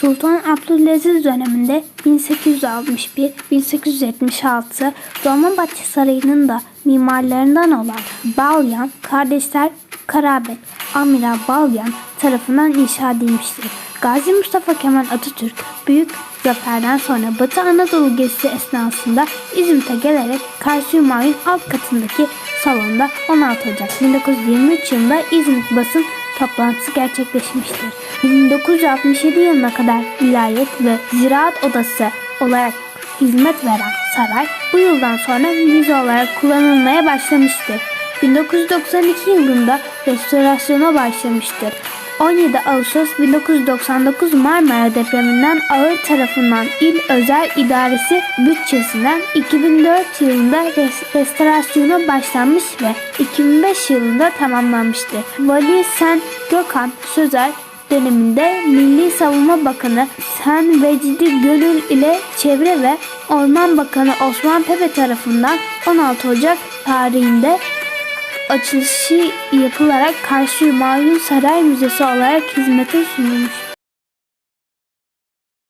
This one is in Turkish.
Sultan Abdülaziz döneminde 1861-1876 Dolmabahçe Sarayı'nın da mimarlarından olan Balyan kardeşler Karabet, Amiral Balyan tarafından inşa edilmiştir. Gazi Mustafa Kemal Atatürk büyük zaferden sonra Batı Anadolu gezisi esnasında İzmit'e gelerek Karşı Hümayun alt katındaki salonda 16 Ocak 1923 yılında İzmit basın toplantısı gerçekleşmiştir. 1967 yılına kadar vilayet ve ziraat odası olarak hizmet veren saray bu yıldan sonra müze olarak kullanılmaya başlamıştır. 1992 yılında restorasyona başlamıştır. 17 Ağustos 1999 Marmara depreminden ağır tarafından il özel idaresi bütçesinden 2004 yılında res- restorasyona başlanmış ve 2005 yılında tamamlanmıştır. Vali Sen Gökhan Sözer döneminde Milli Savunma Bakanı Sen Vecdi Gönül ile Çevre ve Orman Bakanı Osman Pepe tarafından 16 Ocak tarihinde açılışı yapılarak Karşı Hümayun Saray Müzesi olarak hizmete sunulmuştur.